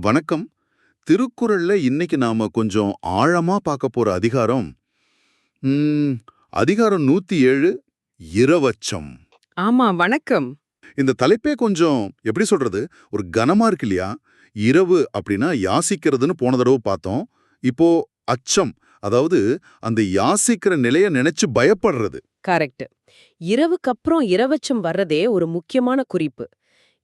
வணக்கம். திருக்குறள்ல இன்னைக்கு நாம கொஞ்சம் ஆழமா பார்க்க போற அதிகாரம் அதிகாரம் நூத்தி ஏழு இரவச்சம். ஆமா வணக்கம். இந்த தலைப்பே கொஞ்சம் எப்படி சொல்றது ஒரு கனமா இருக்கு இல்லையா? இரவு அப்படின்னா யாசிக்கிறதுன்னு போன தடவை பார்த்தோம். இப்போ அச்சம் அதாவது அந்த யாசிக்கிற நிலைய நினைச்சு பயப்படுறது. கரெக்ட் இரவுக்கு அப்புறம் இரவச்சம் வர்றதே ஒரு முக்கியமான குறிப்பு.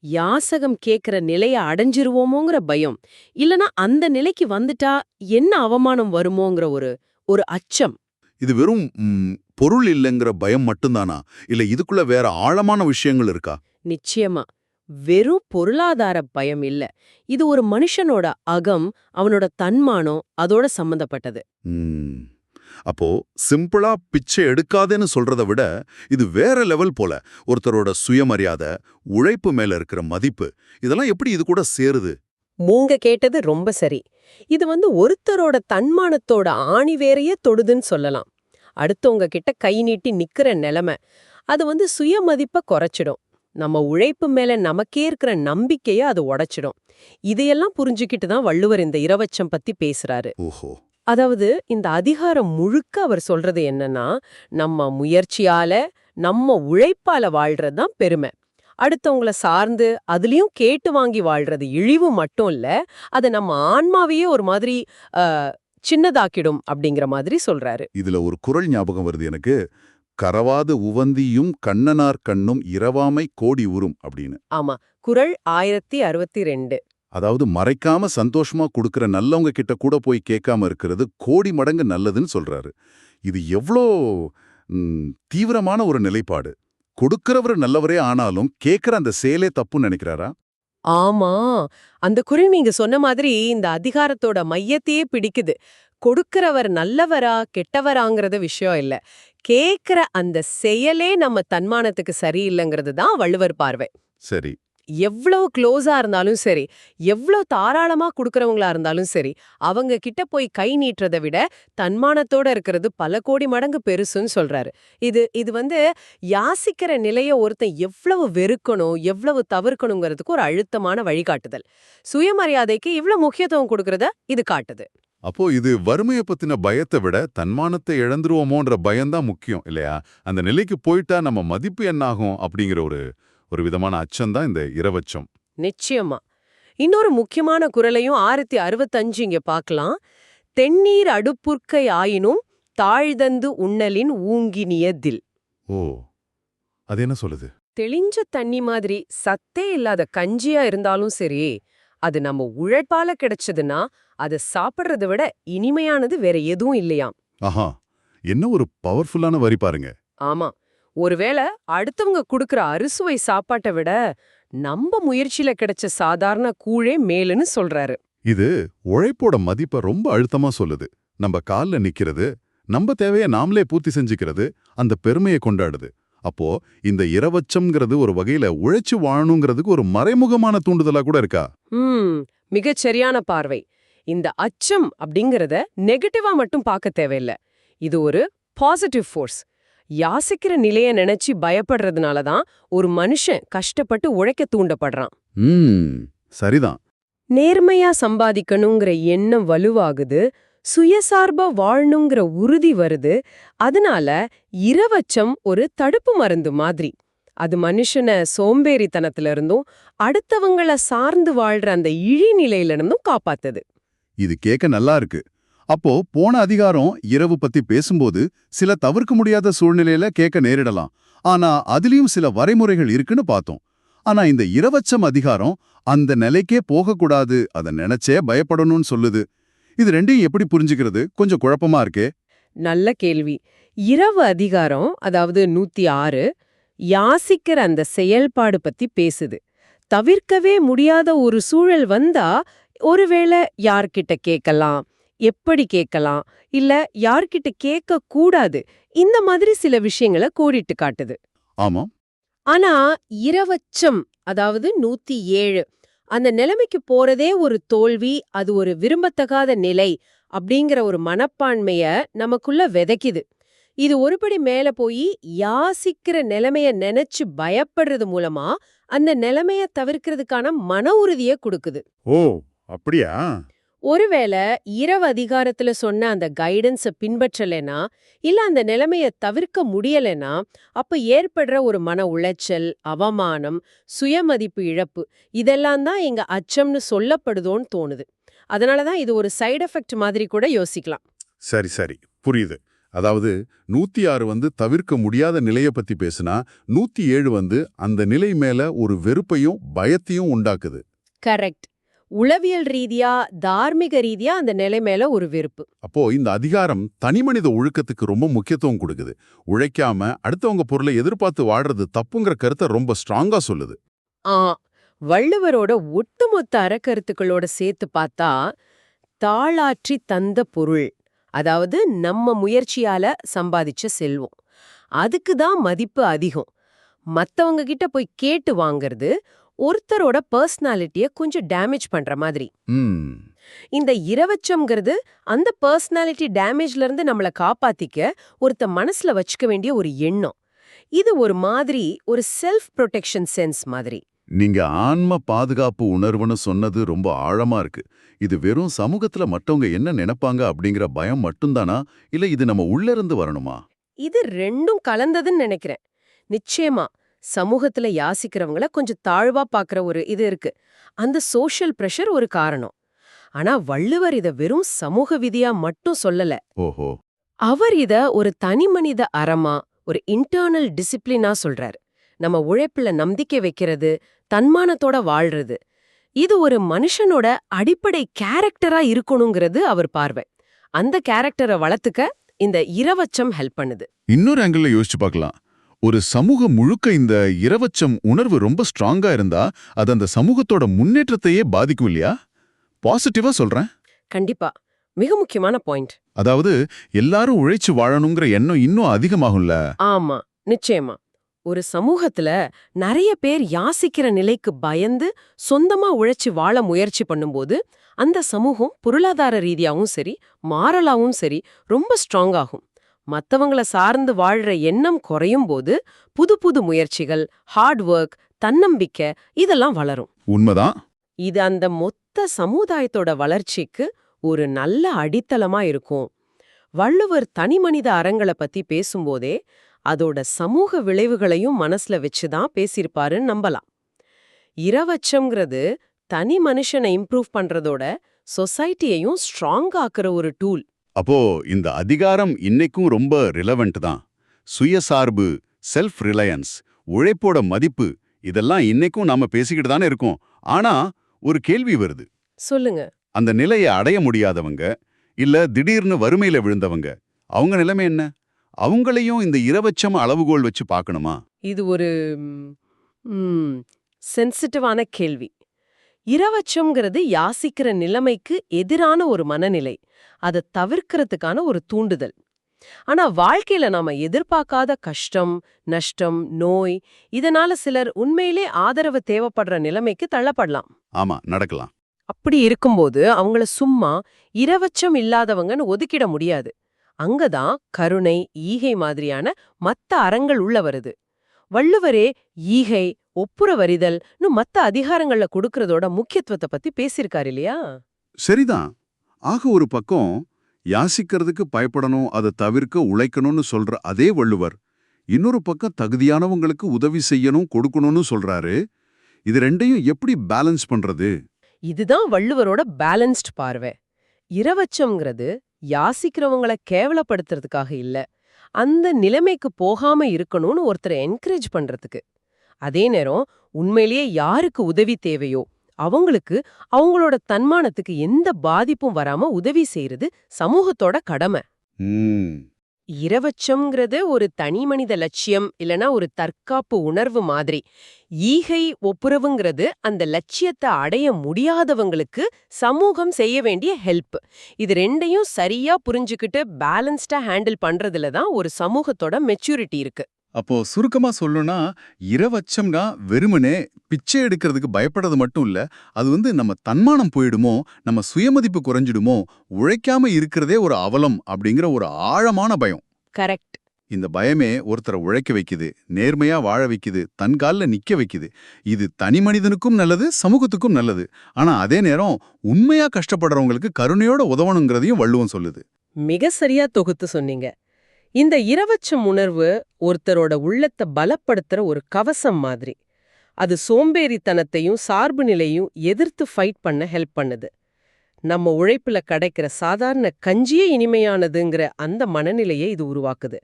யாசகம் கேக்குற நிலைய அடைஞ்சிருவோமோங்கிற பயம். இல்லனா அந்த நிலைக்கு வந்துட்டா என்ன அவமானம் வருமோங்கிற ஒரு ஒரு அச்சம். இது வெறும் பொருள் இல்லைங்கிற பயம் மட்டும்தானா? இல்ல இதுக்குள்ள வேற ஆழமான விஷயங்கள் இருக்கா? நிச்சயமா. வெறும் பொருளாதார பயம் இல்ல. இது ஒரு மனுஷனோட அகம் அவனோட தன்மானம் அதோட சம்பந்தப்பட்டது. அப்போ சிம்பிளா பிச்சை எடுக்காதேன்னு சொல்றதை விட இது வேற லெவல் போல. ஒருத்தரோட சுயமரியாதை உழைப்பு மேல இருக்கிற மதிப்பு இதெல்லாம் எப்படி இது கூட சேருது? மூங்க கேட்டது ரொம்ப சரி. இது வந்து ஒருத்தரோட தன்மானத்தோட ஆணி வேறையே தொடுதுன்னு சொல்லலாம். அடுத்தவங்க கிட்ட கை நீட்டி நிக்கிற நிலைமை அது வந்து சுயமதிப்பை குறைச்சிடும். நம்ம உழைப்பு மேல நமக்கே இருக்கிற நம்பிக்கைய அது உடைச்சிடும். இதையெல்லாம் புரிஞ்சுக்கிட்டு தான் வள்ளுவர் இந்த இரவச்சம் பத்தி பேசுறாரு. ஓஹோ. அதாவது இந்த அதிகாரம் முழுக்க அவர் சொல்றது என்னன்னா நம்ம முயற்சியால நம்ம உழைப்பால வாழ்றது தான் பெருமை. அடுத்தவங்கள சார்ந்து அதுலயும் கேட்டு வாங்கி வாழ்றது இழிவு மட்டும் இல்ல அது நம்ம ஆன்மாவையே ஒரு மாதிரி சின்னதாக்கிடும் அப்படிங்கிற மாதிரி சொல்றாரு. இதுல ஒரு குறள் ஞாபகம் வருது எனக்கு. கரவாது உவந்தியும் கண்ணனார் கண்ணும் இரவாமை கோடி உறும் அப்படின்னு. ஆமா. குறள் ஆயிரத்தி அறுபத்தி ரெண்டு. அதாவது மறைக்காம சந்தோஷமா கொடுக்கிற நல்லவங்க கிட்ட கூட போய் கேட்காம இருக்கிறது கோடி மடங்கு நல்லதுன்னு சொல்றாரு. இது எவ்வளோ தீவிரமான ஒரு நிலைப்பாடு. கொடுக்கிறவர் நல்லவரே ஆனாலும் கேட்கிற அந்த செயலே தப்புன்னு நினைக்கிறாரா? ஆமா. அந்த குறள் நீங்க சொன்ன மாதிரி இந்த அதிகாரத்தோட மையத்தையே பிடிக்குது. கொடுக்கறவர் நல்லவரா கெட்டவராங்கிறது விஷயம் இல்ல. கேக்குற அந்த செயலே நம்ம தன்மானத்துக்கு சரியில்லைங்கிறது தான் வள்ளுவர் பார்வை. சரி. எவ்வளவு க்ளோஸா இருந்தாலும் சரி எவ்வளவு தாராளமா கொடுக்கறவங்களா இருந்தாலும் சரி அவங்க கிட்ட போய் கை நீட்டுறதை விட தன்மானத்தோட இருக்கிறது பல கோடி மடங்கு பெருசுன்னு சொல்றாரு. இது இது வந்து யாசிக்கிற நிலைய ஒருத்தன் எவ்வளவு வெறுக்கணும் எவ்வளவு தவிர்க்கணுங்கிறதுக்கு ஒரு அழுத்தமான வழிகாட்டுதல். சுயமரியாதைக்கு இவ்வளவு முக்கியத்துவம் கொடுக்கறத இது காட்டுது. அப்போ இது வறுமையை பத்தின பயத்தை விட தன்மானத்தை இழந்துருவோமோன்ற பயம்தான் முக்கியம் இல்லையா? அந்த நிலைக்கு போயிட்டா நம்ம மதிப்பு என்னாகும் அப்படிங்கிற ஒரு ஒரு விதமான அச்சம்தான் இந்த இரவச்சம். நிச்சயமா. இன்னொரு முக்கியமான குரலையும் ஆயிரத்தி அறுபத்தஞ்சு இங்க பார்க்கலாம். தென்னீர் அடுப்புற்கை ஆயினும் தாழ்தந்து உண்ணலின் ஊங்கினியதில் ஓ அது என்ன சொல்லுது? தெளிஞ்ச தண்ணி மாதிரி சத்தே இல்லாத கஞ்சியா இருந்தாலும் சரி அது நம்ம உழைப்பால கிடைச்சதுன்னா அதை சாப்பிடுறதை விட இனிமையானது வேற எதுவும் இல்லையாம். ஆஹா என்ன ஒரு பவர்ஃபுல்லான வரி பாருங்க. ஆமா ஒருவேளை அடுத்தவங்க குடுக்கற அறுசுவை சாப்பாட்டை விட நம்ம முயற்சியில கிடைச்ச சாதாரண கூழே மேலுன்னு சொல்றாரு. இது உழைப்போட மதிப்பை ரொம்ப அழுத்தமா சொல்லுது. நம்ம கால்ல நிக்கிறது நம்ம தேவைய நாமளே பூர்த்தி செஞ்சுக்கிறது அந்த பெருமையை கொண்டாடுது. அப்போ இந்த இரவச்சம்ங்கிறது ஒரு வகையில உழைச்சு வாழணுங்கிறதுக்கு ஒரு மறைமுகமான தூண்டுதலா கூட இருக்கா? மிகச் சரியான பார்வை. இந்த அச்சம் அப்படிங்கறத நெகட்டிவா மட்டும் பார்க்க தேவையில்ல. இது ஒரு பாசிட்டிவ் ஃபோர்ஸ். யாசிக்கிற நிலைய நினைச்சு பயப்படுறதுனால தான் ஒரு மனுஷன் கஷ்டப்பட்டு உழைக்க தூண்டப்படுறான். சரிதான். நேர்மையா சம்பாதிக்கணுங்கிற எண்ணம் வலுவாகுது சுயசார்பா வாழணுங்கிற உறுதி வருது அதனால இரவச்சம் ஒரு தடுப்பு மருந்து மாதிரி. அது மனுஷனை சோம்பேறித்தனத்துல இருந்தும் அடுத்தவங்கள சார்ந்து வாழ்ற அந்த இழிநிலையில இருந்தும் காப்பாத்துது. இது கேட்க நல்லா இருக்கு. அப்போ போன அதிகாரம் இரவு பத்தி பேசும்போது சில தவிர்க்க முடியாத சூழ்நிலையில கேட்க நேரிடலாம். ஆனா அதுலயும் சில வரைமுறைகள் இருக்குன்னு பார்த்தோம். ஆனா இந்த இரவச்சம் அதிகாரம் அந்த நிலைக்கே போகக்கூடாது அதை நினைச்சே பயப்படணும்னு சொல்லுது. இது ரெண்டையும் எப்படி புரிஞ்சுக்கிறது? கொஞ்சம் குழப்பமா இருக்கே. நல்ல கேள்வி. இரவு அதிகாரம் அதாவது நூத்தி ஆறு யாசிக்கிற அந்த செயல்பாடு பத்தி பேசுது. தவிர்க்கவே முடியாத ஒரு சூழல் வந்தா ஒருவேளை யார்கிட்ட கேட்கலாம்? எப்படி கேட்கலாம்? இல்ல யார்கிட்ட கேட்க கூடாது இந்த மாதிரி சில விஷயங்களை கோடிட்டு காட்டுது. ஆமா ஆனா இரவச்சம் அதாவது நூத்தி ஏழு அந்த நிலைமைக்கு போறதே ஒரு தோல்வி அது ஒரு விரும்பத்தகாத நிலை அப்படிங்கிற ஒரு மனப்பான்மைய நமக்குள்ள விதைக்குது. இது ஒருபடி மேல போய் யாசிக்கிற நிலைமைய நினைச்சு பயப்படுறது மூலமா அந்த நிலைமைய தவிர்க்கிறதுக்கான மன உறுதியை கொடுக்குது. ஓ அப்படியா? ஒருவேளை இரவு அதிகாரத்துல சொன்ன அந்த கைடன்ஸ பின்பற்றலைனா இல்ல அந்த நிலைமைய தவிர்க்க முடியலைனா அப்ப ஏற்படுற ஒரு மன உளைச்சல் அவமானம் சுயமதிப்பு இழப்பு இதெல்லாம் தான் இங்க அச்சம்னு சொல்லப்படுதோன்னு தோணுது. அதனாலதான் இது ஒரு சைடு எஃபெக்ட் மாதிரி கூட யோசிக்கலாம். சரி சரி. புரியுது. அதாவது நூத்தி ஆறு வந்து தவிர்க்க முடியாத நிலைய பத்தி பேசுனா நூத்தி ஏழு வந்து அந்த நிலை மேல ஒரு வெறுப்பையும் பயத்தையும் உண்டாக்குது. கரெக்ட் உளவியல் ரீதியா தார்மீக ரீதியா அந்த நிலை மேல ஒரு வெறுப்பு. அப்போ இந்த அதிகாரம் தனிமனித ஒழுக்கத்துக்கு ரொம்ப முக்கியத்துவம் கொடுக்குது. உழைக்காம அடுத்தவங்க பொருளை எதிர்பார்த்து வாடுறது தப்புங்கிற கருத்தை ரொம்ப ஸ்ட்ராங்கா சொல்லுது. ஆ வள்ளுவரோட ஒட்டுமொத்த அறக்கருத்துக்களோட சேர்த்து பார்த்தா தாளாற்றி தந்த பொருள் அதாவது நம்ம முயற்சியால சம்பாதிச்ச செல்வம். அதுக்கு தான் மதிப்பு அதிகம். மத்தவங்க கிட்ட போய் கேட்டு வாங்குறது ஒருத்தரோட பர்சனாலிட்டிய கொஞ்சம் டேமேஜ் பண்ற மாதிரி. இந்த இரவச்சம்ங்கிறது அந்த பர்சனாலிட்டி டேமேஜ்ல இருந்து நம்மள காப்பாத்திக்க ஒருத்த மனசுல வச்சுக்க வேண்டிய ஒரு எண்ணம். இது ஒரு மாதிரி ஒரு செல்ஃப் ப்ரொடெக்ஷன் சென்ஸ் மாதிரி. நீங்க ஆன்ம பாதுகாப்பு உணர்வுன்னு சொன்னது ரொம்ப ஆழமா இருக்கு. இது வெறும் சமூகத்துல மத்தவங்க என்ன நினைப்பாங்க அப்படிங்கிற பயம் மட்டும்தானா? இல்ல இது நம்ம உள்ள இருந்து வரணுமா? இது ரெண்டும் கலந்ததுன்னு நினைக்கிறேன். நிச்சயமா சமூகத்துல யாசிக்கிறவங்கள கொஞ்சம் தாழ்வா பாக்குற ஒரு இது இருக்கு. அந்த சோஷியல் பிரஷர் ஒரு காரணம். ஆனா வள்ளுவர் இத வெறும் சமூக விதியா மட்டும் சொல்லல. ஓஹோ. அவர் இத ஒரு தனிமனித அறமா ஒரு இன்டர்னல் டிசிப்ளினா சொல்றாரு. நம்ம உழைப்புல நம்பிக்கை வைக்கிறது தன்மானத்தோட வாழ்றது. இது ஒரு மனுஷனோட அடிப்படை கேரக்டரா இருக்கணுங்கிறது அவர் பார்வை. அந்த கேரக்டரை வளர்த்துக்க இந்த இரவச்சம் ஹெல்ப் பண்ணுது. இன்னொரு ஆங்கிள் யோசிச்சு பார்க்கலாம். ஒரு சமூகம் முழுக்க இந்த இரவச்சம் உணர்வு ரொம்ப ஸ்ட்ராங்கா இருந்தா அது அந்த சமூகத்தோட முன்னேற்றத்தையே பாதிக்கும் இல்லையா? பாசிட்டிவா சொல்றேன். கண்டிப்பா. மிக முக்கியமான பாயிண்ட் அதாவது எல்லாரும் உழைச்சு வாழணுங்கிற எண்ணம் இன்னும் அதிகமாகும்ல? ஆமா நிச்சயமா. ஒரு சமூகத்துல நிறைய பேர் யாசிக்கிற நிலைக்கு பயந்து சொந்தமா உழைச்சு வாழ முயற்சி பண்ணும்போது அந்த சமூகம் பொருளாதார ரீதியாவும் சரி மாறலாவும் சரி ரொம்ப ஸ்ட்ராங் ஆகும் மத்தவங்கள சார்ந்து வாழ்ற எண்ணம் குறையும் போது புது புது முயற்சிகள் ஹார்ட் ஒர்க் தன்னம்பிக்கை இதெல்லாம் வளரும். உண்மைதான். இது அந்த மொத்த சமுதாயத்தோட வளர்ச்சிக்கு ஒரு நல்ல அடித்தளமா இருக்கும். வள்ளுவர் தனிமனித அறங்களை பத்தி பேசும்போதே அதோட சமூக விளைவுகளையும் மனசுல வச்சுதான் பேசியிருப்பாருன்னு நம்பலாம். இரவச்சம்ங்கிறது தனி மனுஷனை இம்ப்ரூவ் பண்றதோட சொசைட்டியையும் ஸ்ட்ராங் ஆக்குற ஒரு டூல் அப்போ இந்த அதிகாரம் இன்னைக்கும் ரொம்ப ரிலவெண்ட் தான். சுயசார்பு செல்ஃப் ரிலையன்ஸ் உழைப்போட மதிப்பு இதெல்லாம் இன்னைக்கும் நாம பேசிக்கிட்டு தானே இருக்கோம். ஆனா ஒரு கேள்வி வருது. சொல்லுங்க. அந்த நிலையை அடைய முடியாதவங்க இல்ல திடீர்னு வறுமையில விழுந்தவங்க அவங்க நிலைமை என்ன? அவங்களையும் இந்த இரவச்சம் அளவுகோல் வச்சு பார்க்கணுமா? இது ஒரு சென்சிட்டிவான கேள்வி. இரவச்சம்ங்கிறது யாசிக்கிற நிலைமைக்கு எதிரான ஒரு மனநிலை. அதை தவிர்க்கிறதுக்கான ஒரு தூண்டுதல். ஆனா வாழ்க்கையில நாம எதிர்பார்க்காத கஷ்டம் நஷ்டம் நோய் இதனால சிலர் உண்மையிலே ஆதரவு தேவைப்படுற நிலைமைக்கு தள்ளப்படலாம். ஆமா நடக்கலாம். அப்படி இருக்கும்போது அவங்கள சும்மா இரவச்சம் இல்லாதவங்கன்னு ஒதுக்கிட முடியாது. அங்கதான் கருணை ஈகை மாதிரியான மத்த அறங்கள் உள்ள வருது. வள்ளுவரே ஈகை ஒப்புரவறிதல்னு மத்த அதிகாரங்கள்ல கொடுக்கறதோட முக்கியத்துவத்தை பத்தி பேசியிருக்காரு இல்லையா? சரிதான். ஆக ஒரு பக்கம் யாசிக்கிறதுக்கு பயப்படணும் அதை தவிர்க்க உழைக்கணும்னு சொல்ற அதே வள்ளுவர் இன்னொரு பக்கம் தகுதியானவங்களுக்கு உதவி செய்யணும் கொடுக்கணும்னு சொல்றாரு. இது ரெண்டையும் எப்படி பேலன்ஸ் பண்றது? இதுதான் வள்ளுவரோட பேலன்ஸ்ட் பார்வை. இரவச்சம்ங்கிறது யாசிக்கிறவங்கள கேவலப்படுத்துறதுக்காக இல்ல. அந்த நிலைமைக்கு போகாம இருக்கணும்னு ஒருத்தரை என்கரேஜ் பண்றதுக்கு. அதே நேரம் உண்மையிலேயே யாருக்கு உதவி தேவையோ அவங்களுக்கு அவங்களோட தன்மானத்துக்கு எந்த பாதிப்பும் வராம உதவி செய்யறது சமூகத்தோட கடமை. இரவச்சம்ங்கிறது ஒரு தனி மனித லட்சியம் இல்லனா ஒரு தற்காப்பு உணர்வு மாதிரி. ஈகை ஒப்புரவுங்கிறது அந்த லட்சியத்தை அடைய முடியாதவங்களுக்கு சமூகம் செய்ய வேண்டிய ஹெல்ப் இது ரெண்டையும் சரியா புரிஞ்சுக்கிட்டு பேலன்ஸ்டா ஹேண்டில் பண்றதுல தான் ஒரு சமூகத்தோட மெச்சூரிட்டி இருக்கு. அப்போ சுருக்கமா சொல்லணும்னா இரவச்சம்னா வெறுமனே பிச்சை எடுக்கிறதுக்கு பயப்படுறது மட்டும் இல்ல அது வந்து நம்ம தன்மானம் போயிடுமோ நம்ம சுயமதிப்பு குறைஞ்சிடுமோ உழைக்காம இருக்கிறதே ஒரு அவலம் அப்படிங்கிற ஒரு ஆழமான பயம். கரெக்ட். இந்த பயமே ஒருத்தரை உழைக்க வைக்குது நேர்மையா வாழ வைக்குது தன் கால்ல நிக்க வைக்குது. இது தனி மனிதனுக்கும் நல்லது சமூகத்துக்கும் நல்லது. ஆனா அதே நேரம் உண்மையா கஷ்டப்படுறவங்களுக்கு கருணையோட உதவணுங்கிறதையும் வள்ளுவம் சொல்லுது. மிக சரியா தொகுத்து சொன்னீங்க. இந்த இரவச்சம் உணர்வு ஒருத்தரோட உள்ளத்தை பலப்படுத்துற ஒரு கவசம் மாதிரி. அது சோம்பேறித்தனத்தையும் சார்பு நிலையும் எதிர்த்து ஃபைட் பண்ண ஹெல்ப் பண்ணுது. நம்ம உழைப்புல கிடைக்கிற சாதாரண கஞ்சியே இனிமையானதுங்கிற அந்த மனநிலையை இது உருவாக்குது.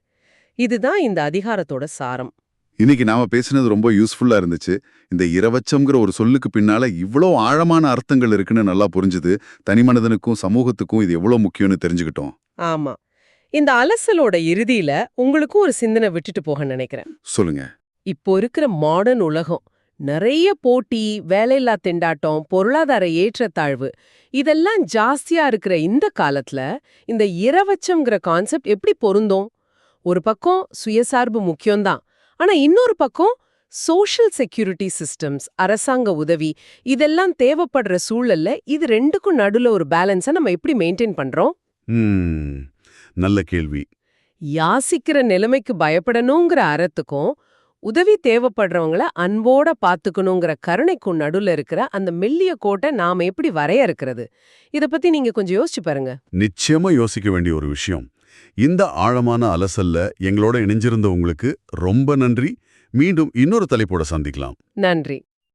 இதுதான் இந்த அதிகாரத்தோட சாரம். இன்னைக்கு நாம பேசினது ரொம்ப யூஸ்ஃபுல்லா இருந்துச்சு. இந்த இரவச்சம்ங்கிற ஒரு சொல்லுக்கு பின்னால இவ்வளோ ஆழமான அர்த்தங்கள் இருக்குன்னு நல்லா புரிஞ்சுது. தனி மனிதனுக்கும் சமூகத்துக்கும் இது எவ்வளவு முக்கியம்னு தெரிஞ்சுக்கிட்டோம். ஆமா. இந்த அலசலோட இறுதியில உங்களுக்கும் ஒரு சிந்தனை விட்டுட்டு போக நினைக்கிறேன். சொல்லுங்க. இப்போ இருக்கிற மாடர்ன் உலகம் நிறைய போட்டி வேலையில்லா திண்டாட்டம் பொருளாதார ஏற்றத்தாழ்வு இதெல்லாம் ஜாஸ்தியா இருக்கிற இந்த காலத்துல இந்த இரவச்சம்ங்கிற கான்செப்ட் எப்படி பொருந்தும்? ஒரு பக்கம் சுயசார்பு முக்கியம்தான். ஆனா இன்னொரு பக்கம் சோஷியல் செக்யூரிட்டி சிஸ்டம்ஸ் அரசாங்க உதவி இதெல்லாம் தேவைப்படுற சூழல்ல இது ரெண்டுக்கும் நடுவுல ஒரு பேலன்ஸை நம்ம எப்படி மெயின்டைன் பண்றோம்? நல்ல கேள்வி. யாசிக்கிற நிலைமைக்கு பயப்படணுங்கிற அறத்துக்கும் உதவி தேவைப்படுறவங்கள அன்போட பாத்துக்கணுங்கிற கருணைக்கும் நடுவுல இருக்கிற அந்த மெல்லிய கோட்டை நாம எப்படி வரையறுக்கிறது? இத பத்தி நீங்க கொஞ்சம் யோசிச்சு பாருங்க. நிச்சயமா யோசிக்க வேண்டிய ஒரு விஷயம். இந்த ஆழமான அலசல்ல எங்களோட இணைஞ்சிருந்த உங்களுக்கு ரொம்ப நன்றி. மீண்டும் இன்னொரு தலைப்போட சந்திக்கலாம். நன்றி.